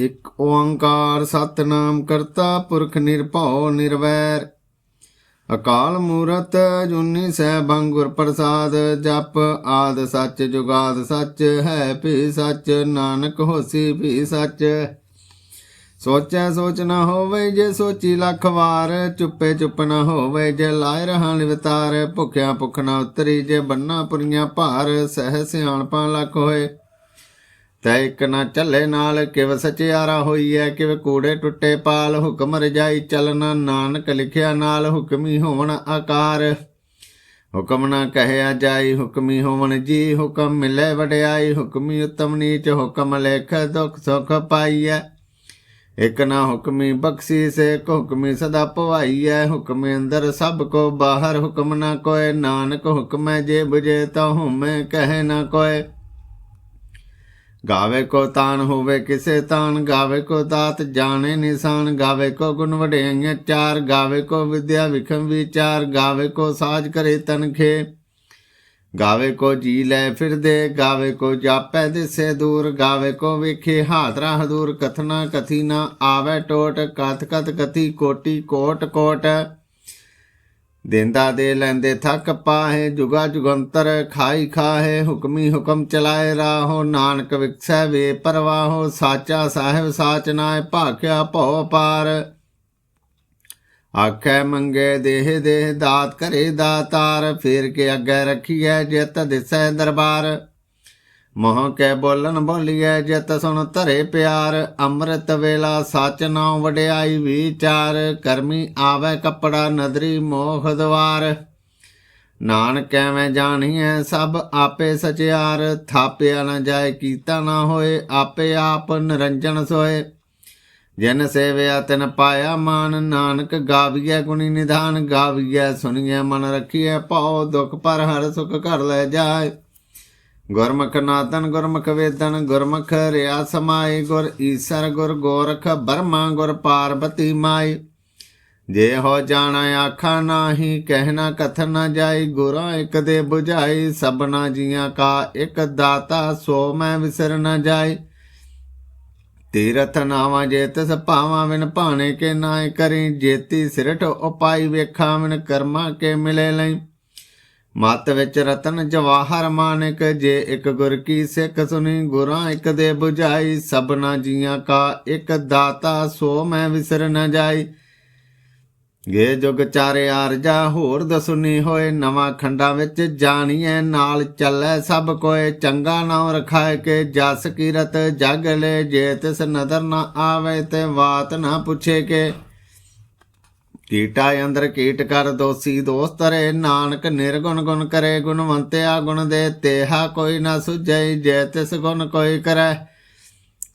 ਇੱਕ ਓੰਕਾਰ ਸਤਨਾਮ ਕਰਤਾ ਪੁਰਖ ਨਿਰਭਉ ਨਿਰਵੈਰ। ਅਕਾਲ ਮੂਰਤ ਜੁਨੀ ਸੈਭੰ ਗੁਰ ਪ੍ਰਸਾਦ, ਜਪ ਆਦ ਸੱਚ ਜੁਗਾਦ ਸੱਚ, ਹੈ ਭੀ ਸੱਚ, ਨਾਨਕ ਹੋਸੀ ਭੀ ਸੱਚ। ਸੋਚੈ ਸੋਚ ਨਾ ਹੋਵੇ ਜੇ ਸੋਚੀ ਲੱਖ ਵਾਰ, ਚੁੱਪੇ ਚੁੱਪ ਨਾ ਹੋਵੇ ਜੇ ਲਾਇ ਰਹਾਂ ਲਿਵਤਾਰ। ਭੁਖਿਆ ਭੁਖ ਨਾ ਉਤਰੀ ਜੇ ਬੰਨਾ ਪੁਰੀਆਂ ਭਾਰ, ਸਹਿ ਸਿਆਣਪਾਂ ਲੱਖ ਹੋਏ। ਤੈ ਇੱਕ ਨਾ ਚੱਲੇ ਨਾਲ ਕਿਵ ਸਚਿਆਰਾ ਹੋਈਐ, ਕਿਵ ਕੂੜੇ ਟੁੱਟੇ ਪਾਲ ਹੁਕਮ ਰਜਾਈ ਚਲਨਾ, ਨਾਨਕ ਲਿਖਿਆ ਨਾਲ ਹੁਕਮੀ ਹੋਵਣ ਆਕਾਰ। ਹੁਕਮ ਨਾ ਕਹਿਆ ਜਾਈ, ਹੁਕਮੀ ਹੋਵਣ ਜੀ ਹੁਕਮ ਮਿਲੇ ਵਡਿਆਈ, ਹੁਕਮੀ ਉਤਮ ਨੀਚ ਹੁਕਮ ਲੇਖ ਦੁਖ ਸੁਖ ਪਾਈਐ। ਇਕ ਨਾ ਹੁਕਮੀ ਬਖਸ਼ੀ ਸੇ ਹੁਕਮੀ ਸਦਾ ਭਵਾਈਐ ਹੁਕਮ ਅੰਦਰ ਸਭ ਕੋ ਬਾਹਰ ਹੁਕਮ ਨਾ ਕੋਏ ਨਾਨਕ ਹੁਕਮੈ ਜੇ ਬੁਝੇ ਤਾ ਹਉਮੈ ਕਹੇ ਨਾ ਕੋਏ ਗਾਵੇ ਕੋ ਤਾਨ ਹੋਵੇ ਕਿਸੇ ਤਾਨ, ਗਾਵੇ ਕੋ ਦਾਤ ਜਾਣੇ ਨਿਸ਼ਾਨ, ਗਾਵੇ ਕੋ ਗੁਣ ਵਡਿਆਈਆਂ ਚਾਰ, ਗਾਵੇ ਕੋ ਵਿਦਿਆ ਵਿਖਮ ਵਿਚਾਰ, ਗਾਵੇ ਕੋ ਸਾਜ ਕਰੇ ਤਨਖੇ। ਗਾਵੇ ਕੋ ਜੀ ਲੈ ਫਿਰਦੇ, ਗਾਵੇ ਕੋ ਜਾਪੈ ਦਿਸੇ ਦੂਰ, ਗਾਵੇ ਕੋ ਵੇਖੇ ਹਾਦਰਾ ਹਦੂਰ, ਕਥਨਾ ਕਥੀ ਨਾ ਆਵੇ ਟੋਟ, ਕਥ ਕਥ ਕਥੀ ਕੋਟੀ ਕੋਟ ਕੋਟ। ਦਿੰਦਾ ਦੇ ਲੈਂਦੇ ਥੱਕ ਪਾਹੇ, ਜੁਗਾ ਜੁਗੰਤਰ ਖਾਈ ਖਾਹੇ, ਹੁਕਮੀ ਹੁਕਮ ਚਲਾਏ ਰਾਹੋ, ਨਾਨਕ ਵਿਕਸੈ ਵੇ ਪਰਵਾਹੋ, ਸਾਚਾ ਸਾਹਿਬ ਸਾਚ ਨਾਏ ਭਾਖਿਆ ਭਉ ਪਾਰ ਆਖੈ ਮੰਗੇ ਦੇਹ ਦੇਹ ਦਾਤ ਕਰੇ ਦਾਤਾਰ, ਫੇਰ ਕੇ ਅੱਗੇ ਰੱਖੀਐ ਜਿਤ ਦਿਸੈ ਦਰਬਾਰ। ਮੋਹ ਕੈ ਬੋਲਨ ਬੋਲੀਐ ਜਿਤ ਸੁਣ ਧਰੇ ਪਿਆਰ, ਅੰਮ੍ਰਿਤ ਵੇਲਾ ਸਚ ਨਾਉ ਵਡਿਆਈ ਵਿਚਾਰ, ਕਰਮੀ ਆਵੇ ਕਪੜਾ ਨਦਰੀ ਮੋਖ ਦਵਾਰ। ਨਾਨਕ ਐਵੇਂ ਜਾਣੀਐ ਸਭ ਆਪੇ ਸਚਿਆਰ, ਥਾਪਿਆ ਨਾ ਜਾਏ ਕੀਤਾ ਨਾ ਹੋਏ, ਆਪੇ ਆਪ ਨਿਰੰਜਨ ਸੋਏ। ਜਿਨ ਸੇਵਿਆ ਤਿਨ ਪਾਇਆ ਮਾਨ, ਨਾਨਕ ਗਾਵੀਐ ਗੁਣੀ ਨਿਧਾਨ, ਗਾਵੀਐ ਸੁਣੀਐ ਮਨ ਰਖੀਐ ਭਾਉ, ਦੁਖ ਪਰ ਹਰ ਸੁਖ ਘਰ ਲੈ ਜਾਏ। ਗੁਰਮੁਖ ਨਾਤਨ ਗੁਰਮੁਖ ਵੇਦਨ, ਗੁਰਮੁਖ ਰਿਆ ਸਮਾਈ ਗੁਰ ਈਸਰ, ਗੁਰ ਗੋਰਖ ਬਰਮਾ, ਗੁਰ ਪਾਰਬਤੀ ਮਾਈ। ਜੇ ਹੋ ਜਾਣਾ ਆਖਾ ਨਾਹੀ ਕਹਿਣਾ ਕਥ ਨਾ ਜਾਈ, ਗੁਰਾਂ ਇਕ ਦੇ 부ਝਾਈ ਸਭਨਾ ਜੀਆਂ ਕਾ ਇਕ ਦਾਤਾ, ਸੋ ਮੈਂ ਵਿਸਰ ਨਾ ਜਾਈ। ਤੀਰਥ ਨਾਵਾਂ ਜੇ ਤਿਸ ਭਾਵਾਂ ਵਿਨ ਭਾਣੇ ਕੇ ਨਾਇ ਕਰੀ, ਜੇਤੀ ਸਿਰਠ ਉਪਾਈ ਵੇਖਾਂ ਵਿਨ ਕਰਮਾ ਕੇ ਮਿਲੇ ਲਈ। ਮਤ ਵਿੱਚ ਰਤਨ ਜਵਾਹਰ ਮਾਨਕ, ਜੇ ਇੱਕ ਗੁਰ ਕੀ ਸਿੱਖ ਸੁਣੀ, ਗੁਰਾਂ ਇੱਕ ਦੇ 부ਝਾਈ ਸਭਨਾ ਜੀਆਂ ਕਾ ਇੱਕ ਦਾਤਾ, ਸੋ ਮੈਂ ਵਿਸਰ ਨ ਜਾਈ। ਗੇ ਜੁਗ ਚਾਰੇ ਆਰਜਾ, ਹੋਰ ਦਸੁਨੀ ਹੋਏ, ਨਵਾਂ ਖੰਡਾਂ ਵਿੱਚ ਜਾਣੀਐ, ਨਾਲ ਚੱਲੈ ਸਭ ਕੋਏ, ਚੰਗਾ ਨਾਮ ਰਖਾਏ ਕੇ, ਜਸ ਕੀਰਤ ਜਗ ਲੈ, ਜੇ ਤਿਸ ਨਦਰ ਨਾ ਆਵੇ ਤੇ ਬਾਤ ਨਾ ਪੁੱਛੇ ਕੇ। ਕੀਟਾ ਅੰਦਰ ਕੀਟ ਕਰ ਦੋਸੀ ਦੋਸਤ ਰੇ ਨਾਨਕ ਨਿਰਗੁਣ ਗੁਣ ਕਰੇ, ਗੁਣਵੰਤਿਆ ਗੁਣ ਦੇ ਤੇਹਾ ਕੋਈ ਨਾ ਸੁਝੈ, ਜੇ ਤਿਸ ਗੁਣ ਕੋਈ ਕਰੈ।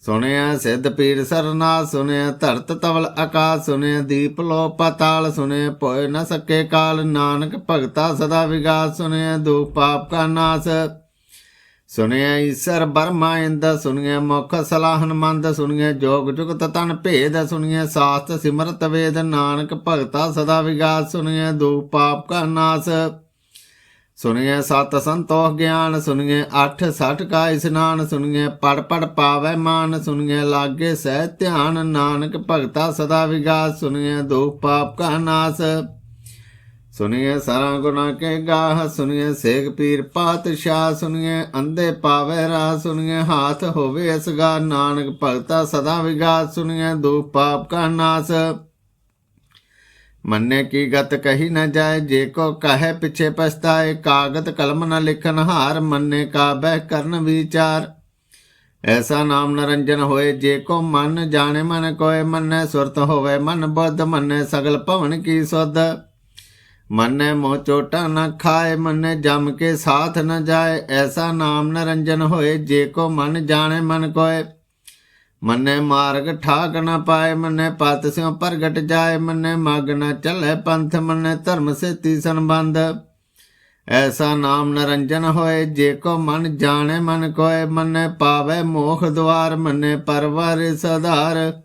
ਸੁਣਿਆ ਸਿੱਧ ਪੀਰ ਸਰਨਾ, ਸੁਣਿਆ ਧਰਤ ਤਵਲ ਆਕਾਸ ਸੁਣਿਆ ਦੀਪ ਲੋ ਪਤਾਲ, ਸੁਣਿਆ ਪੋਇ ਨ ਸਕੇ ਕਾਲ। ਨਾਨਕ ਭਗਤਾ ਸਦਾ ਵਿਗਾਸ, ਸੁਣਿਆ ਦੁਖ ਪਾਪ ਕਾ ਨਾਸ। ਸੁਣਿਆ ਈਸਰ ਬਰਮਾ ਇੰਦ, ਸੁਣਿਆ ਮੁਖ ਸਲਾਹਨ ਮੰਦ ਸੁਣਿਆ ਜੋਗ ਜੁਗਤ ਤਨ ਭੇਦ, ਸੁਣਿਆ ਸਾਸਤ ਸਿਮਰਤ ਵੇਦ, ਨਾਨਕ ਭਗਤਾ ਸਦਾ ਵਿਗਾਸ, ਸੁਣਿਆ ਦੁਖ ਪਾਪ ਕਾ ਨਾਸ। ਸੁਣਿਐ ਸਤ ਸੰਤੋਖ ਗਿਆਨ ਸੁਣਿਐ ਅਠ ਸਠ ਕਾ ਇਸਨਾਨ ਸੁਣਿਐ ਪੜ ਪੜ ਪਾਵੈ ਮਾਨ ਸੁਣਿਐ ਲਾਗੇ ਸਹਿ ਧਿਆਨ, ਨਾਨਕ ਭਗਤਾ ਸਦਾ ਵਿਗਾਸ ਸੁਣਿਐ ਦੁਖ ਪਾਪ ਕਾ ਨਾਸ। ਸੁਣਿਐ ਸਾਰਾ ਗੁਨਾ ਕੇ ਗਾਹ ਸੁਣਿਐ ਸੇਖ ਪੀਰ ਪਾਤਸ਼ਾਹ ਸੁਣਿਐ ਅੰਧੇ ਪਾਵੈ ਰਾਹ ਸੁਣਿਐ ਹਾਥ ਹੋਵੇ ਅਸਗਾ ਨਾਨਕ ਭਗਤਾ ਸਦਾ ਵਿਗਾਸ ਸੁਣਿਐ ਦੁਖ ਪਾਪ ਕਾ ਨਾਸ। ਮੰਨੇ ਕੀ ਗਤ ਕਹੀ ਨਾ ਜਾਏ, ਜੇ ਕੋ ਕਹੇ ਪਿਛੇ ਪਛਤਾਏ, ਕਾਗਤ ਕਲਮ ਨਾ ਲਿਖਨ ਹਾਰ, ਮੰਨੇ ਕਾ ਬਹਿ ਕਰਨ ਵਿਚਾਰ। ਐਸਾ ਨਾਮ ਨਰੰਜਨ ਹੋਏ, ਜੇ ਕੋ ਮਨ ਜਾਣੇ ਮਨ ਕੋਏ, ਮੰਨੇ ਸੁਰਤ ਹੋਵੇ ਮਨ ਬੁੱਧ, ਮੰਨੇ ਸਗਲ ਭਵਨ ਕੀ ਸੁਧ। ਮੰਨੇ ਮੋ ਚੋਟਾ ਨ ਖਾਏ, ਮੰਨੇ ਜਮ ਕੇ ਸਾਥ ਨ ਜਾਏ, ਐਸਾ ਨਾਮ ਨਰੰਜਨ ਹੋਏ, ਜੇ ਕੋ ਮਨ ਜਾਣੇ ਮਨ ਕੋਏ। ਮੰਨੇ ਮਾਰਗ ਠਾਕ ਨ ਪਾਏ, ਮੰਨੇ ਪਤ ਸਿਉ ਪ੍ਰਗਟ ਜਾਏ, ਮੰਨੇ ਮਗ ਨ ਚੱਲੇ ਪੰਥ, ਮੰਨੇ ਧਰਮ ਸੇਤੀ ਸੰਬੰਧ। ਐਸਾ ਨਾਮ ਨਰੰਜਨ ਹੋਏ, ਜੇ ਕੋ ਮਨ ਜਾਣੇ ਮਨ ਕੋਏ, ਮੰਨੇ ਪਾਵੇ ਮੋਖ ਦਵਾਰ ਮੰਨੇ ਪਰਵਰ ਸਧਾਰ।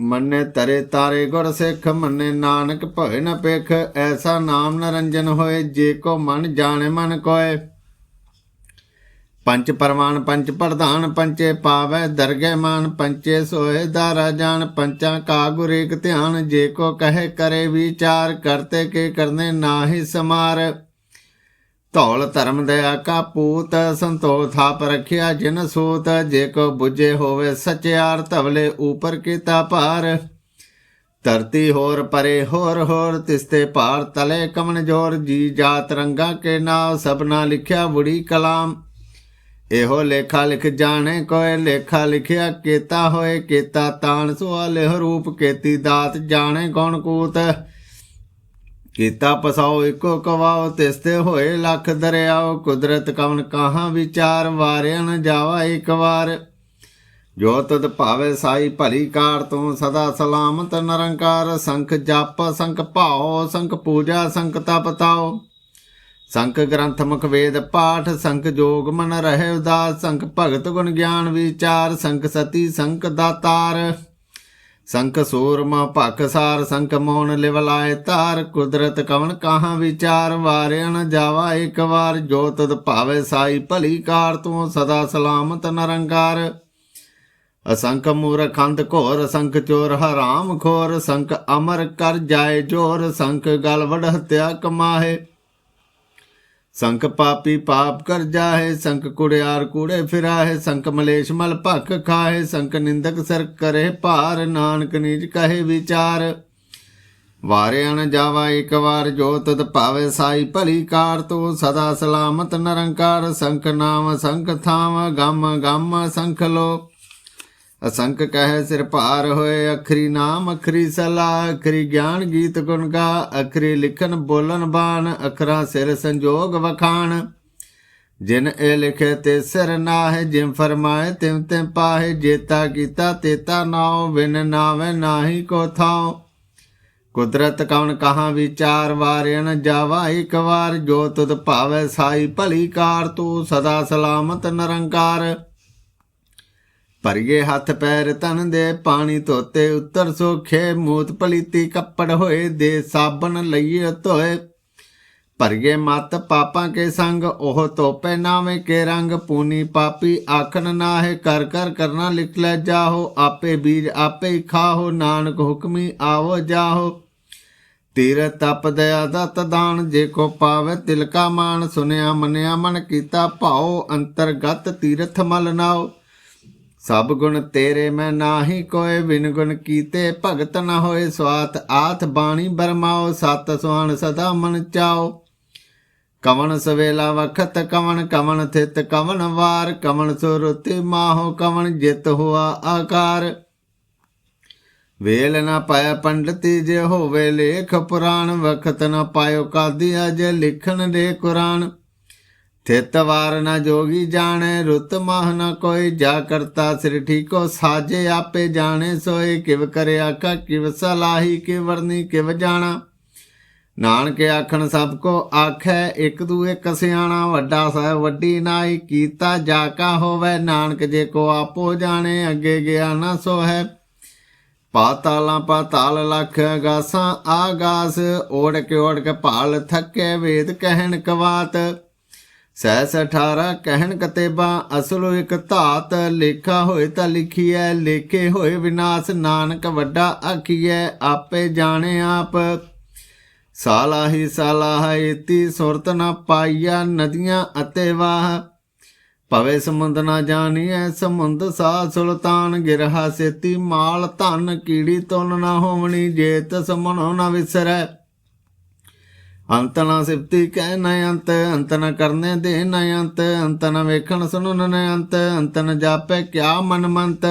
ਮੰਨੇ ਤਰੇ ਤਾਰੇ ਗੁਰ ਸਿੱਖ, ਮੰਨੇ ਨਾਨਕ ਭਏ ਨ ਪੇਖ ਐਸਾ ਨਾਮ ਨਰੰਜਨ ਹੋਏ, ਜੇ ਕੋ ਮਨ ਜਾਣੇ ਮਨ ਕੋਏ। ਪੰਚ ਪਰਮਾਨ ਪੰਚ ਪ੍ਰਧਾਨ ਪੰਚੇ ਪਾਵੈ, ਦਰਗਹਿ ਮਾਨ ਪੰਚੇ ਸੋਏ ਦਾਰਾ ਜਾਣ ਪੰਚਾਂ ਕਾ ਗੁਰ ਏਕ ਧਿਆਨ, ਜੇ ਕੋ ਕਹੇ ਕਰੇ ਵਿਚਾਰ, ਕਰਤੇ ਕੇ ਕਰਨੇ ਨਾਹੀ ਸਮਾਰ। ਧੌਲ ਧਰਮ ਦਇਆ ਕਾ ਪੂਤ ਸੰਤੋਖ ਥਾਪ ਰਖਿਆ ਜਿਨ ਸੂਤ, ਜੇ ਕੋ 부ਜੇ ਹੋਵੇ ਸਚਿਆਰ ਧਵਲੇ ਉਪਰ ਕੀਤਾ ਭਾਰ। ਧਰਤੀ ਹੋਰ ਪਰੇ ਹੋਰ ਹੋਰ ਤਿਸਤੇ ਭਾਰ ਤਲੇ ਕਮਨ ਜੋਰ, ਜੀ ਜਾਤ ਰੰਗਾ ਕੇ ਨਾਮ, ਸਭਨਾ ਲਿਖਿਆ ਬੁੜੀ ਕਲਾਮ। ਇਹੋ ਲੇਖਾ ਲਿਖ ਜਾਣੇ ਕੋਏ ਲੇਖਾ ਲਿਖਿਆ ਕੀਤਾ ਹੋਏ, ਕੀਤਾ ਤਾਣ ਸੁਆਲੇ ਰੂਪ, ਕੀਤੀ ਦਾਤ ਜਾਣੇ ਕੌਣ ਕੂਤ। ਕੀਤਾ ਪਸਾਓ, ਇੱਕੋ ਕਵਾਓ, ਤਿਸਤੇ ਹੋਏ ਲੱਖ ਦਰਿਆਓ, ਕੁਦਰਤ ਕਵਨ ਕਾਹਾਂ ਵਿਚਾਰ, ਵਾਰਿਆ ਨ ਜਾਵਾ ਇੱਕ ਵਾਰ। ਜੋ ਤਦ ਭਾਵੇ ਸਾਈ ਭਲੀ ਕਾਰ, ਤੂੰ ਸਦਾ ਸਲਾਮਤ ਨਿਰੰਕਾਰ। ਸੰਖ ਜਪ, ਸੰਖ ਭਾਓ, ਸੰਖ ਪੂਜਾ, ਸੰਖ ਤਪ ਤਾਓ। ਸੰਖ ਗ੍ਰੰਥ ਮੁਖ ਵੇਦ ਪਾਠ, ਸੰਖ ਜੋਗ ਮਨ ਰਹਿ ਉਦਾਸ। ਸੰਖ ਭਗਤ ਗੁਣ ਗਿਆਨ ਵਿਚਾਰ, ਸੰਖ ਸਤੀ, ਸੰਖ ਦਾਤਾਰ। ਸੰਖ ਸੂਰਮਾ ਭਖਸਾਰ ਸੰਖ ਮੋਹਨ ਲਿਵ ਲਾਏ ਤਾਰ, ਕੁਦਰਤ ਕਵਣ ਕਾਹਾਂ ਵਿਚਾਰ ਵਾਰਿਆਣ ਜਾਵਾ ਇੱਕ ਵਾਰ, ਜੋ ਤਦ ਭਾਵੇ ਸਾਈ ਭਲੀ ਕਾਰ, ਤੂੰ ਸਦਾ ਸਲਾਮਤ ਨਰੰਕਾਰ। ਅਸੰਖ ਮੂਰਖ ਅੰਧ ਘੋਰ, ਸੰਖ ਚੋਰ ਹਰਾਮ ਖੋਰ, ਸੰਖ ਅਮਰ ਕਰ ਜਾਏ ਜੋਰ, ਸੰਖ ਗਲ ਵਡ ਹਤਿਆ ਕਮਾਹੇ। ਸੰਖ ਪਾਪੀ ਪਾਪ ਕਰ ਜਾਹੇ, ਸੰਖ ਕੁੜਿਆਰ ਕੂੜੇ ਫਿਰਾਹੇ ਸੰਕ ਮਲੇਸ਼ ਮਲ ਭਖ ਖਾਹੇ, ਸੰਖ ਨਿੰਦਕ ਸਰ ਕਰੇ ਭਾਰ, ਨਾਨਕ ਨੀਜ ਕਹੇ ਵਿਚਾਰ। ਵਾਰਿਆਣ ਜਾਵਾ ਇੱਕ ਵਾਰ, ਜੋ ਤਦ ਭਾਵੇ ਸਾਈ ਭਲੀ ਕਾਰ, ਤੂੰ ਸਦਾ ਸਲਾਮਤ ਨਿਰੰਕਾਰ। ਸੰਖ ਨਾਮ, ਸੰਖ ਥਾਮ, ਗਮ ਗਮ, ਸੰਖ ਲੋ ਅਸੰਖ ਕਹੈ ਸਿਰ ਭਾਰ ਹੋਏ, ਅਖਰੀ ਨਾਮ, ਅਖਰੀ ਸਲਾ, ਅਖਰੀ ਗਿਆਨ ਗੀਤ ਗੁਣ ਗਾ, ਅਖਰੀ ਲਿਖਨ ਬੋਲਨ ਬਾਣ, ਅਖਰਾ ਸਿਰ ਸੰਜੋਗ ਵਖਾਣ। ਜਿਨ ਇਹ ਲਿਖੇ ਤੇ ਸਿਰ ਨਾਹਿ ਜਿਮ ਫਰਮਾਏ ਤਿਮ ਤਿਮ ਪਾਹੇ, ਜੇਤਾ ਕੀਤਾ ਤੇਤਾ ਨਾਉ, ਬਿਨ ਨਾਵੇ ਨਾਹੀ ਕੋ ਥਾਉ। ਕੁਦਰਤ ਕਵਨ ਕਹਾ ਵਿਚਾਰ ਵਾਰਿਣ ਜਾਵਾ ਇੱਕ ਵਾਰ, ਜੋ ਤੁਧ ਭਾਵੇ ਸਾਈ ਭਲੀ ਕਾਰ, ਤੂੰ ਸਦਾ ਸਲਾਮਤ ਨਿਰੰਕਾਰ। ਭਰੀਏ ਹੱਥ ਪੈਰ ਤਨ ਦੇ ਪਾਣੀ ਧੋਤੇ, ਉੱਤਰ ਸੋਖੇ ਮੂਤ ਪਲੀਤੀ ਕੱਪੜ ਹੋਏ ਦੇ ਸਾਬਣ ਲਈਏ ਧੋਏ। ਭਰੀਏ ਮਤ ਪਾਪਾਂ ਕੇ ਸੰਗ, ਉਹ ਤੋਪੇ ਨਾਵੇਂ ਕੇ ਰੰਗ। ਪੂਨੀ ਪਾਪੀ ਆਖਣ ਨਾਹੇ, ਕਰ ਕਰ ਕਰਨਾ ਲਿਖ ਲੈ ਜਾਹੋ। ਆਪੇ ਬੀਜ ਆਪੇ ਹੀ ਖਾਹੋ, ਨਾਨਕ ਹੁਕਮੀ ਆਵੋ ਜਾਹੋ। ਤੀਰ ਤਪ ਦਇਆ ਦਤ ਦਾਨ, ਜੇ ਕੋ ਪਾਵੇ ਤਿਲਕਾ ਮਾਨ ਸੁਨਿਆ ਮੰਨਿਆ ਮਨ ਕੀਤਾ ਭਾਉ, ਅੰਤਰਗਤ ਤੀਰਥ ਮਲ ਨਾਓ ਸਭ ਗੁਣ ਤੇਰੇ ਮੈਂ ਨਾਹੀ ਕੋਏ, ਬਿਨ ਗੁਣ ਕੀਤੇ ਭਗਤ ਨਾ ਹੋਏ ਸਵਾਤ। ਆਥ ਬਾਣੀ ਬਰਮਾਓ, ਸਤ ਸੁਆਣ ਸਦਾ ਮਨ ਚਾਓ। ਕਵਣ ਸਵੇਲਾ ਵਖਤ ਕਵਣ ਕਵਣ ਥਿਤ ਕਵਣ ਵਾਰ। ਕਵਣ ਸੁਰਤੀ ਮਾਹੋ, ਕਵਣ ਜਿਤ ਹੁਆ ਆਕਾਰ। ਵੇਲ ਨਾ ਪਾਇਆ ਪੰਡਤੀ ਜੇ ਹੋਵੇ ਲੇਖ ਪੁਰਾਣ। ਵਖਤ ਨਾ ਪਾਇਓ ਕਾਦੀ ਅਜ ਲਿਖਣ ਦੇ ਕੁਰਾਨ। ਥਿਤ ਵਾਰ ਨ ਜੋਗੀ ਜਾਣੇ, ਰੁਤ ਮਹ ਨ ਕੋਈ। ਜਾ ਕਰਤਾ ਸਿਰ ਠੀਕੋ ਸਾਜੇ, ਆਪੇ ਜਾਣੇ ਸੋਏ। ਕਿਵ ਕਰਿਆ ਕਾ, ਕਿਵ ਸਲਾਹੀ ਕਿ ਵਰਨੀ, ਕਿਵ ਜਾਣਾ। ਨਾਨਕ ਆਖਣ, ਸਭ ਕੋ ਆਖੈ, ਇੱਕ ਦੂ ਇੱਕ ਵੱਡਾ ਸਹਿ ਵੱਡੀ ਨਾਈ, ਕੀਤਾ ਜਾ ਕਾ ਹੋਵੇ। ਨਾਨਕ ਜੇ ਕੋ ਆਪੋ ਜਾਣੇ, ਅੱਗੇ ਗਿਆ ਨਾ ਸੋ ਹੈ ਪਾਤਾਲਾਂ ਪਾਤਾਲ ਲਖ ਗਾਸਾਂ ਆਗਾਸ। ਓੜ ਕੇ ਓੜ ਕੇ ਭਾਲ ਥੱਕੇ, ਵੇਦ ਕਹਿਣ ਕਵਾਤ। ਸਹਿਸ 18 ਕਹਿਣ ਕਤੇਬਾ, ਅਸਲੋ ਇੱਕ ਧਾਤ, ਲੇਖਾ ਹੋਏ ਤਾਂ ਲਿਖੀਐ, ਲੇਖੇ ਹੋਏ ਵਿਨਾਸ਼, ਨਾਨਕ ਵੱਡਾ ਆਖੀਐ, ਆਪੇ ਜਾਣੇ ਆਪ। ਸਾਲਾਹੀ ਸਾਲਾਹ ਸਾਲਾ ਇਤੀ ਸੁਰਤ ਨਾ ਪਾਈਆ ਨਦੀਆਂ ਅਤੇ ਵਾਹ। ਭਵੇ ਸਮੁੰਦ ਨਾ ਜਾਣੀਐ, ਸਮੁੰਦ ਸਾ ਸੁਲਤਾਨ, ਗਿਰਹਾ ਸੇਤੀ ਮਾਲ ਧਨ, ਕੀੜੀ ਤੁਲ ਨਾ ਹੋਵਣੀ, ਜੇਤ ਤਸ ਨਾ ਵਿਸਰੈ। ਅੰਤ ਨਾ ਸਿਫਤੀ ਕਹਿ ਨ ਅੰਤ ਅੰਤ ਨ ਕਰਨੇ ਦੇ ਨ ਅੰਤ ਅੰਤ ਨ ਵੇਖਣ ਸੁਣਨ ਨ ਅੰਤ ਅੰਤ ਨ ਜਾਪੈ ਕਿਆ ਮਨ ਮੰਤ।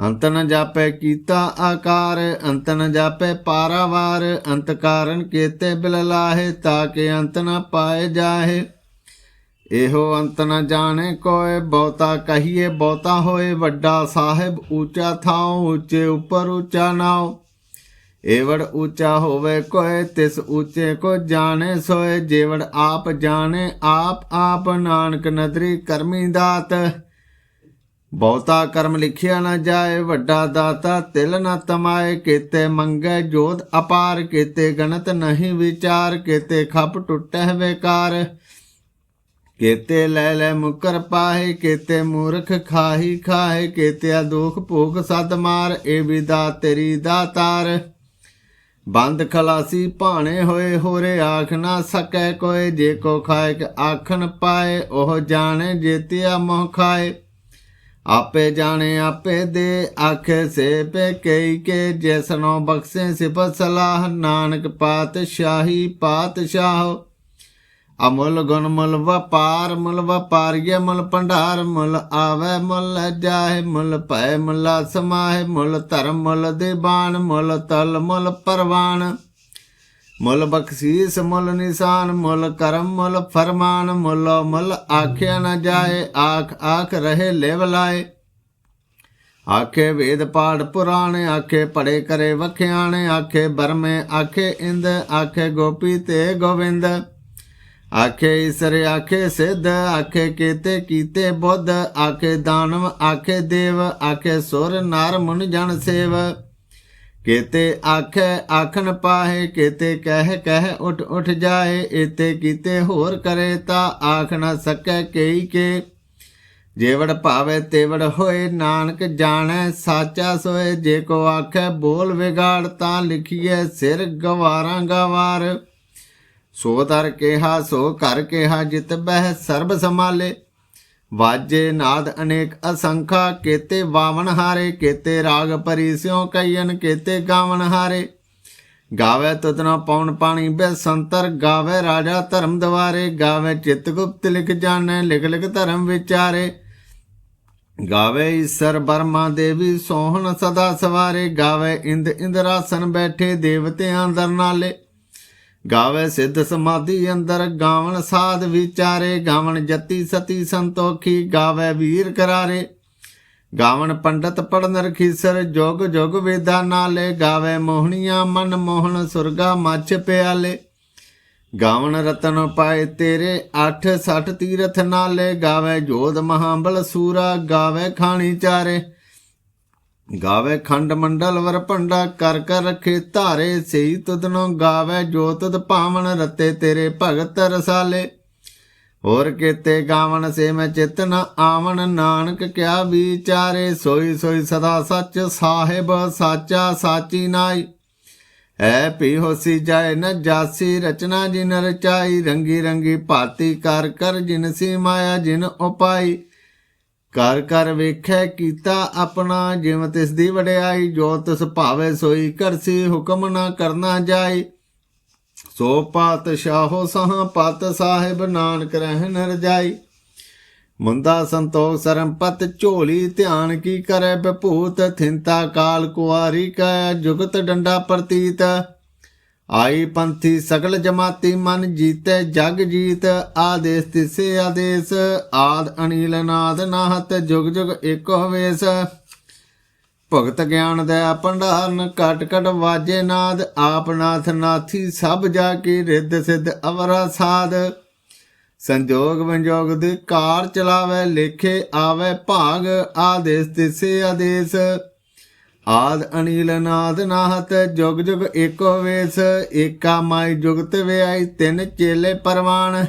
ਅੰਤ ਨ ਜਾਪੈ ਕੀਤਾ ਆਕਾਰ, ਅੰਤ ਨ ਜਾਪੈ ਪਾਰਾਵਾਰ, ਅੰਤ ਕਾਰਨ ਕੀਤੇ ਬਿਲ ਲਾਹੇ ਤਾਂ ਕਿ ਅੰਤ ਨ ਪਾਏ ਜਾਹੇ। ਇਹੋ ਅੰਤ ਨ ਜਾਣੇ ਕੋਏ, ਬਹੁਤਾ ਕਹੀਏ ਬਹੁਤਾ ਹੋਏ, ਵੱਡਾ ਸਾਹਿਬ ਉੱਚਾ ਥਾਉ, ਉੱਚੇ ਉੱਪਰ ਉੱਚਾ ਨਾਉ। ਏਵੜ ਉੱਚਾ ਹੋਵੇ ਕੋਏ ਤਿਸ ਉੱਚੇ ਕੋ ਜਾਣੇ ਸੋਏ ਜੇਵੜ ਆਪ ਜਾਣੇ, ਆਪ ਆਪ ਨਾਨਕ ਨਦਰੀ ਕਰਮੀ ਦਾਤ। ਬਹੁਤਾ ਕਰਮ ਲਿਖਿਆ ਨਾ ਜਾਏ, ਵੱਡਾ ਦਾਤਾ ਤਿਲ ਨਾ ਤਮਾਏ। ਕੀਤੇ ਮੰਗੇ ਜੋਤ ਅਪਾਰ, ਕੀਤੇ ਗਣਤ ਨਹੀਂ ਵਿਚਾਰ। ਕੀਤੇ ਖੱਪ ਟੁੱਟੈ ਵੇਕਾਰ। ਕੇਤੇ ਲੈ ਲੈ ਮੁਕਰ ਪਾਹੇ, ਕੇਤੇ ਮੂਰਖ ਖਾਹੀ ਖਾਹੇ। ਕੇਤੇ ਦੁਖ ਭੋਗ ਸਦ ਮਾਰ, ਇਹ ਵਿਦਾ ਤੇਰੀ ਦਾਤਾਰ। ਬੰਦ ਖਲਾਸੀ ਭਾਣੇ ਹੋਏ ਹੋਰੇ ਆਖ ਨਾ ਸਕੈ ਕੋਏ, ਜੇ ਕੋ ਖਾਇਕ ਆਖਣ ਪਾਏ, ਉਹ ਜਾਣੇ ਜੇਤਿਆ ਮੋਹ ਖਾਏ। ਆਪੇ ਜਾਣੇ ਆਪੇ ਦੇ ਆਖੇ ਸੇ ਪੇ ਕਈ ਕੇ ਜੈਸਨੋ ਬਖਸ਼ੇ ਸਿਫਤ ਸਲਾਹ, ਨਾਨਕ ਪਾਤਸ਼ਾਹੀ ਪਾਤਸ਼ਾਹ ਅਮੁੱਲ ਗੁਣ ਮੁੱਲ ਵਪਾਰ, ਮੁੱਲ ਵਪਾਰੀਏ ਮੁੱਲ ਭੰਡਾਰ, ਮੁੱਲ ਆਵੇ ਮੁੱਲ ਜਾਏ ਮੁੱਲ ਭੈ ਮੁੱਲ ਸਮਾਏ ਮੁੱਲ ਧਰਮ ਮੁੱਲ ਦੀਵਾਨ, ਮੁੱਲ ਤਲ ਮੁੱਲ ਪਰਵਾਨ। ਮੁੱਲ ਬਖਸ਼ੀਸ, ਮੁੱਲ ਨਿਸ਼ਾਨ, ਮੁੱਲ ਕਰਮ, ਮੁੱਲ ਫਰਮਾਨ, ਮੁੱਲ ਮੁੱਲ ਆਖਿਆ ਨਾ ਜਾਏ, ਆਖ ਆਖ ਰਹੇ ਲੇਵਲਾਏ ਆਖੇ ਵੇਦ ਪਾਠ ਪੁਰਾਣ, ਆਖੇ ਪੜੇ ਕਰੇ ਵਖਿਆਣੇ, ਆਖੇ ਬਰਮੇ, ਆਖੇ ਇੰਦ, ਆਖੇ ਗੋਪੀ ਤੇ ਗੋਵਿੰਦ। ਆਖੇ ਈਸਰ, ਆਖੇ ਸਿੱਧ, ਆਖੇ ਕੀਤੇ ਕੀਤੇ ਬੁੱਧ, ਆਖੇ ਦਾਨਵ, ਆਖੇ ਦੇਵ, ਆਖੇ ਸੁਰ, ਨਾਰ ਮੁਨ ਜਨ ਸੇਵ। ਕੀਤੇ ਆਖੇ, ਆਖਣ ਪਾਹੇ, ਕੀਤੇ ਕਹਿ ਕਹਿ ਉਠ ਉਠ ਜਾਏ ਇਤੇ ਕੀਤੇ ਹੋਰ ਕਰੇ ਤਾ ਆਖ ਨਾ ਸਕੈ ਕਈ ਕੇ। ਜੇਵੜ ਭਾਵੇ ਤੇਵੜ ਹੋਏ, ਨਾਨਕ ਜਾਣੈ, ਸਾਚਾ ਸੋਏ, ਜੇ ਕੋ ਆਖੇ ਬੋਲ ਵਿਗਾੜ ਤਾਂ ਲਿਖੀਏ ਸਿਰ ਗਵਾਰਾਂ ਗਵਾਰ। ਸੋ ਦਰ ਕਿਹਾ, ਸੋ ਘਰ ਕਿਹਾ, ਜਿਤ ਬਹਿ ਸਰਬ ਸਮਾਲੇ ਵਾਜੇ ਨਾਦ ਅਨੇਕ ਅਸੰਖਾ, ਕੇਤੇ ਵਾਵਣ ਹਾਰੇ, ਕੇਤੇ ਰਾਗ ਪਰੀ ਸਿਉ ਕਈਨ ਕੇਤੇ ਗਾਵਣ ਹਾਰੇ। ਗਾਵੇ ਤੁਤਨਾ ਪੌਣ ਪਾਣੀ ਬੇ ਸੰਤਰ, ਗਾਵੇ ਰਾਜਾ ਧਰਮ ਦਵਾਰੇ। ਗਾਵੇ ਚਿਤ ਗੁਪਤ ਲਿਖ ਜਾਣੈ, ਲਿਖ ਲਿਖ ਧਰਮ ਵਿਚਾਰੇ। ਗਾਵੇ ਈਸਰ ਬਰਮਾ ਦੇਵੀ, ਸੋਹਣ ਸਦਾ ਸਵਾਰੇ। ਗਾਵੇ ਇੰਦ ਇੰਦਰਾਸਨ ਬੈਠੇ, ਦੇਵਤਿਆਂ ਅੰਦਰ ਨਾਲੇ। ਗਾਵੇ ਸਿੱਧ ਸਮਾਧੀ ਅੰਦਰ, ਗਾਵਣ ਸਾਧ ਵਿਚਾਰੇ, ਗਾਵਣ ਜਤੀ ਸਤੀ ਸੰਤੋਖੀ, ਗਾਵੇ ਵੀਰ ਕਰਾਰੇ। ਗਾਵਣ ਪੰਡਤ ਪੜਨ ਰਖੀਸਰ ਜੋਗ ਜੋਗ ਵੇਦਾ ਨਾਲੇ, ਗਾਵੇ ਮੋਹਣੀਆਂ ਮਨ ਮੋਹਣ ਸੁਰਗਾ ਮੱਛ ਪਿਆਲੇ। ਗਾਵਣ ਰਤਨ ਪਾਏ ਤੇਰੇ 8 60 ਤੀਰਥ ਨਾਲੇ, ਗਾਵੇ ਜੋਧ ਮਹਾਬਲ ਸੂਰਾ, ਗਾਵੇ ਖਾਣੀ ਚਾਰੇ। ਗਾਵੇ ਖੰਡ ਮੰਡਲ ਵਰ ਭੰਡਾ ਕਰ ਕਰ ਰਖੇ ਧਾਰੇ ਸਈ ਤੁਧਨੋ ਗਾਵੇ ਜੋ ਤੁਧ ਭਾਵਨ ਰਤੇ ਤੇਰੇ ਭਗਤ ਰਸਾਲੇ। ਹੋਰ ਕੀਤੇ ਗਾਵਣ ਸੇ ਮੈਂ ਚਿਤ ਨ ਆਵਣ, ਨਾਨਕ ਕਿਆ ਵਿਚਾਰੇ, ਸੋਈ ਸੋਈ ਸਦਾ ਸੱਚ ਸਾਹਿਬ ਸਾਚਾ ਸਾਚੀ ਨਾਈ। ਐ ਪੀ ਹੋਸੀ ਜਾਏ ਨ ਜਾਸੀ ਰਚਨਾ ਜਿਨ ਰਚਾਈ, ਰੰਗੀ ਰੰਗੀ ਭਾਤੀ ਕਰ ਕਰ ਜਿਨ ਸੀ ਮਾਇਆ ਜਿਨ ਉਪਾਈ। ਕਰ ਘਰ ਵੇਖੈ ਕੀਤਾ ਆਪਣਾ, ਜਿਵ ਤਿਸ ਦੀ ਵਡਿਆਈ, ਜੋ ਤਿਸ ਭਾਵੇ ਸੋਈ ਕਰਸੀ ਹੁਕਮ ਨਾ ਕਰਨਾ ਜਾਈ। ਸੋ ਪਾਤਸ਼ਾਹੋ ਸਹ, ਪਤ ਸਾਹਿਬ ਨਾਨਕ ਰਹਿਨ ਰਜਾਈ ਮੁੰਦਾ ਸੰਤੋਖ ਸਰਮਪਤ ਝੋਲੀ, ਧਿਆਨ ਕੀ ਕਰੇ ਬਭੂਤ ਥਿੰਤਾ ਕਾਲ ਕੁਆਰੀ ਕੈ, ਜੁਗਤ ਡੰਡਾ ਪ੍ਰਤੀਤ। ਆਈ ਪੰਥੀ ਸਗਲ ਜਮਾਤੀ ਮਨ ਜੀਤੇ, ਜਗ ਜੀਤ, ਆਦੇਸ ਤਿਸੇ ਆਦੇਸ, ਆਦ ਅਨੀਲ ਨਾਦ ਨਾਹਤ, ਜੁਗ ਜੁਗ ਏਕੋ ਵੇਸ ਭਗਤ ਗਿਆਨ ਦਇਆ ਭੰਡਾਰਨ ਕਟ ਕਟ ਵਾਜੇ ਨਾਦ, ਆਪ ਨਾਥ ਨਾਥੀ ਸਭ ਜਾ ਕੀ ਰਿੱਧ ਸਿੱਧ ਅਵਰਾ ਸਾਧ ਸੰਜੋਗ ਵਿਜੋਗ ਦੇ ਕਾਰ ਚਲਾਵੇ, ਲੇਖੇ ਆਵੇ ਭਾਗ, ਆਦੇਸ ਤਿਸੇ ਆਦੇਸ। ਆਦ ਅਨੀਲ ਨਾਦ ਨਾਹਤ, ਜੁਗ ਜੁਗ ਏਕੋ ਵੇਸ, ਏਕਾ ਮਾਈ ਜੁਗਤ ਵਿਆਈ, ਤਿੰਨ ਚੇਲੇ ਪਰਵਾਨ।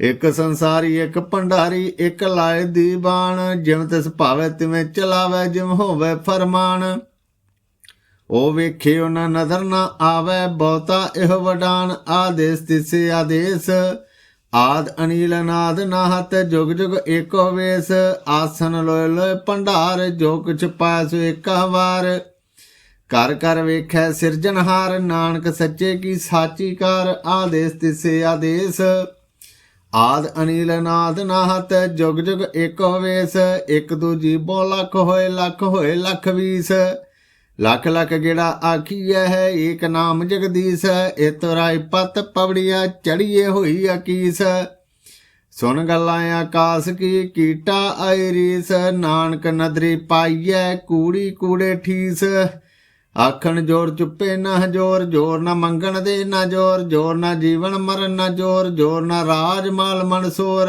ਇੱਕ ਸੰਸਾਰੀ, ਇੱਕ ਭੰਡਾਰੀ, ਇਕ ਲਾਏ ਦੀਵਾਨ ਜਿਵੇਂ ਤਿਸ ਭਾਵੇ ਤਿਵੇਂ ਚਲਾਵੇ ਜਿਵੇਂ ਹੋਵੇ ਫਰਮਾਨ। ਉਹ ਵੇਖੇ ਉਹਨਾਂ ਨਜ਼ਰ ਨਾ ਆਵੇ, ਬਹੁਤਾ ਇਹ ਵਡਾਨ। ਆਦੇਸ ਤਿਸੇ ਆਦੇਸ ਆਦ ਅਨੀਲ ਨਾਦ ਨਾਹਤ, ਜੁਗ ਜੁਗ ਏਕੋ ਵੇਸ। ਆਸਨ ਲੋਏ ਲੋਏ ਭੰਡਾਰ, ਜੋ ਕੁਛ ਪਾਇਆ ਏਕਾ ਵਾਰ ਕਰ ਕਰ ਵੇਖੈ ਸਿਰਜਣਹਾਰ ਨਾਨਕ ਸੱਚੇ ਕੀ ਸਾਚੀ ਕਾਰ, ਆਦੇਸ ਤਿਸੇ ਆਦੇਸ। ਆਦ ਅਨੀਲ ਨਾਦ ਨਾਹਤ, ਜੁਗ ਜੁਗ ਏਕੋ ਵੇਸ। ਇੱਕ ਦੂਜੀ ਬੋ ਲੱਖ ਹੋਏ ਲੱਖ ਹੋਏ ਲੱਖ ਵੀਸ। ਲੱਖ ਲੱਖ ਜਿਹੜਾ ਆਖੀਐ ਹੈ, ਏਕ ਨਾਮ ਜਗਦੀਸ਼ ਇਤਰਾਈ ਪਤ ਪਵੜੀਆ ਚੜੀਏ ਹੋਈ ਅਕੀਸ ਸੁਣ ਗੱਲਾਂ ਆਕਾਸ ਕੀ, ਕੀਟਾ ਆਈਰੀਸ ਨਾਨਕ ਨਦਰੀ ਪਾਈਐ ਕੂੜੀ ਕੂੜੇ ਠੀਸ। ਆਖਣ ਜੋਰ ਚੁੱਪੇ ਨਾ ਜ਼ੋਰ, ਜੋਰ ਨਾ ਮੰਗਣ ਦੇ ਨਾ ਜੋਰ ਜੋਰ ਨਾ ਜੀਵਨ ਮਰਨ ਨਾ ਜੋਰ ਜੋਰ ਨਾ ਰਾਜ ਮਾਲ ਮਨਸੋਰ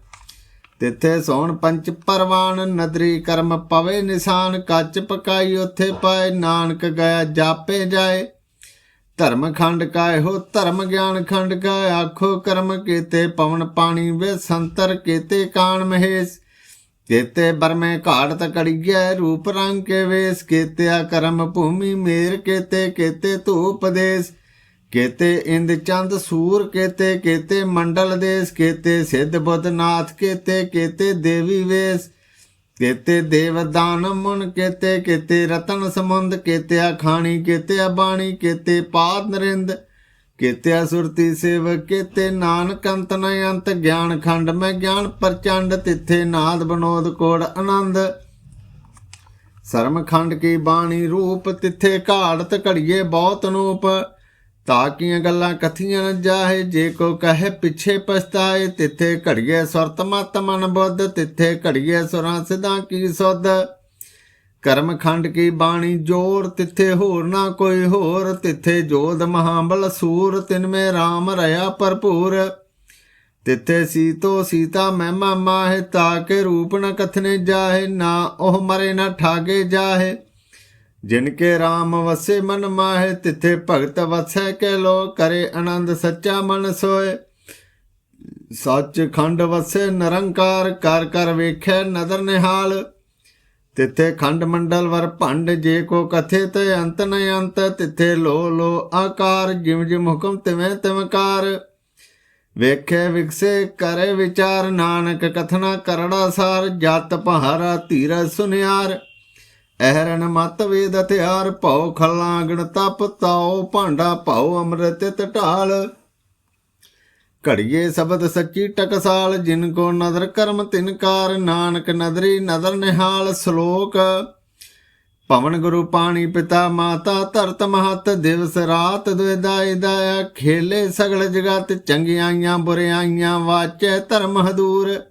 ਤਿੱਥੇ ਸੋਣ ਪੰਚ ਪਰਵਾਨ ਨਦਰੀ ਕਰਮ ਪਵੇ ਨਿਸ਼ਾਨ, ਕੱਚ ਪਕਾਈ ਉਥੇ ਪਾਏ, ਨਾਨਕ ਗਿਆ ਜਾਪੇ ਜਾਏ। ਧਰਮ ਖੰਡ ਕਾਇ ਹੋ, ਧਰਮ ਗਿਆਨ ਖੰਡ ਕਾ ਆਖੋ ਕਰਮ ਕੀਤੇ ਪਵਨ ਪਾਣੀ ਵੇ, ਸੰਤਰ ਕੀਤੇ ਕਾਣ ਮਹੇਸ਼। ਕੀਤੇ ਬਰਮੇ ਘਾੜਤ ਕੜੀਐ ਰੂਪ ਰੰਗ ਕੇ ਵੇਸ, ਕੀਤਿਆ ਕਰਮ ਭੂਮੀ ਮੇਰ, ਕੀਤੇ ਕੀਤੇ ਧੂਪ ਦੇਸ। ਕੀਤੇ ਇੰਦ ਚੰਦ ਸੂਰ, ਕੀਤੇ ਕੀਤੇ ਮੰਡਲ ਦੇਸ, ਕੀਤੇ ਸਿੱਧ ਬੁੱਧ ਨਾਥ ਕੀਤੇ ਕੀਤੇ ਦੇਵੀ ਵੇਸ। ਕੀਤੇ ਦੇਵ ਦਾਨ ਮੁਨ, ਕੀਤੇ ਕੀਤੇ ਰਤਨ ਸਮੁੰਦ, ਕੀਤੇ ਖਾਣੀ ਕੀਤੇ ਬਾਣੀ ਕੀਤੇ ਪਾਦ ਨਰਿੰਦ। ਕੀਤੇ ਸੁਰਤੀ ਸੇਵਕ, ਕੀਤੇ ਨਾਨਕ ਅੰਤ ਨ ਅੰਤ, ਗਿਆਨ ਖੰਡ ਮੈਂ ਗਿਆਨ ਪ੍ਰਚੰਡ, ਤਿੱਥੇ ਨਾਦ ਬਨੋਦ ਕੋੜ ਆਨੰਦ। ਸਰਮ ਖੰਡ ਕੀ ਬਾਣੀ ਰੂਪ, ਤਿੱਥੇ ਘਾੜਤ ਘੜੀਏ ਬਹੁਤ ਨੂਪ। ਤਾਕੀਆਂ ਗੱਲਾਂ ਕਥੀਆਂ ਨ ਜਾਹੇ, ਜੇ ਕੋ ਕਹੇ ਪਿੱਛੇ ਪਛਤਾਏ, ਤਿੱਥੇ ਘੜੀਏ ਸੁਰਤ ਮਤ ਮਨ ਬੁੱਧ ਤਿੱਥੇ ਘੜੀਏ ਸੁਰਾਂ ਸਿਧਾਂ ਕੀ ਸੁਧ। ਕਰਮ ਖੰਡ ਕੀ ਬਾਣੀ ਜੋਰ, ਤਿੱਥੇ ਹੋਰ ਨਾ ਕੋਈ ਹੋਰ, ਤਿੱਥੇ ਜੋਧ ਮਹਾਬਲ ਸੂਰ, ਤਿਨ ਮੇ RAM ਰਹਾ ਭਰਪੂਰ। ਤਿੱਥੇ ਸੀਤੋ ਸੀਤਾ ਮਹਿਮਾ ਮਾਹਿ ਤਾਕੇ ਰੂਪ ਨ ਕਥਨੇ ਜਾਹੇ, ਨਾ ਉਹ ਮਰੇ ਨਾ ਠਾਗੇ ਜਾਹੇ। ਜਿਨ ਕੇ RAM ਵਸੇ ਮਨ ਮਾਹੇ, ਤਿਥੇ ਭਗਤ ਵਸੈ ਕੇ ਲੋ, ਕਰੇ ਆਨੰਦ ਸੱਚਾ ਮਨ ਸੋਏ। ਸੱਚ ਖੰਡ ਵਸੇ ਨਿਰੰਕਾਰ, ਕਰ ਕਰ ਵੇਖੈ ਨਦਰ ਨਿਹਾਲ। ਤਿੱਥੇ ਖੰਡ ਮੰਡਲ ਵਰ ਭੰਡ, ਜੇ ਕੋ ਕਥੇ ਤੇ ਅੰਤ ਨ ਅੰਤ। ਤਿੱਥੇ ਲੋ ਲੋ ਆਕਾਰ, ਜਿਮ ਜਿਮ ਹੁਕਮ ਤਿਵੇਂ ਤਿਵਕਾਰ ਵੇਖੇ ਵਿਕਸੇ, ਕਰੇ ਵਿਚਾਰ, ਨਾਨਕ ਕਥਨਾ ਕਰੜਾ ਸਾਰ। ਜਤ ਪਹਾਰਾ ਧੀਰ ਸੁਨਿਆਰ। ਅਹਰਨ ਮਤ ਵੇਦ ਹਥਿਆਰ ਭਉ ਖਲਾਂਗਣ ਤਪ ਤਾਉ, ਭਾਂਡਾ ਭਉ ਅੰਮ੍ਰਿਤ ਟਢਾਲ ਘੜੀਏ ਸ਼ਬਦ ਸੱਚੀ ਟਕਸਾਲ, ਜਿਨ ਕੋ ਨਦਰ ਕਰਮ ਤਿਨਕਾਰ ਨਾਨਕ ਨਦਰੀ ਨਦਰ ਨਿਹਾਲ ਸ਼ਲੋਕ। ਪਵਨ ਗੁਰੂ ਪਾਣੀ ਪਿਤਾ ਮਾਤਾ ਧਰਤ ਮਹਤ, ਦਿਵਸ ਰਾਤ ਦੁਇਦਾਇ ਦਾਇਆ। ਖੇਲੇ ਸਗਲ ਜਗਤ, ਚੰਗਿਆਈਆਂ ਬੁਰਿਆਈਆਂ ਵਾਚੈ ਧਰਮ ਹਦੂਰ।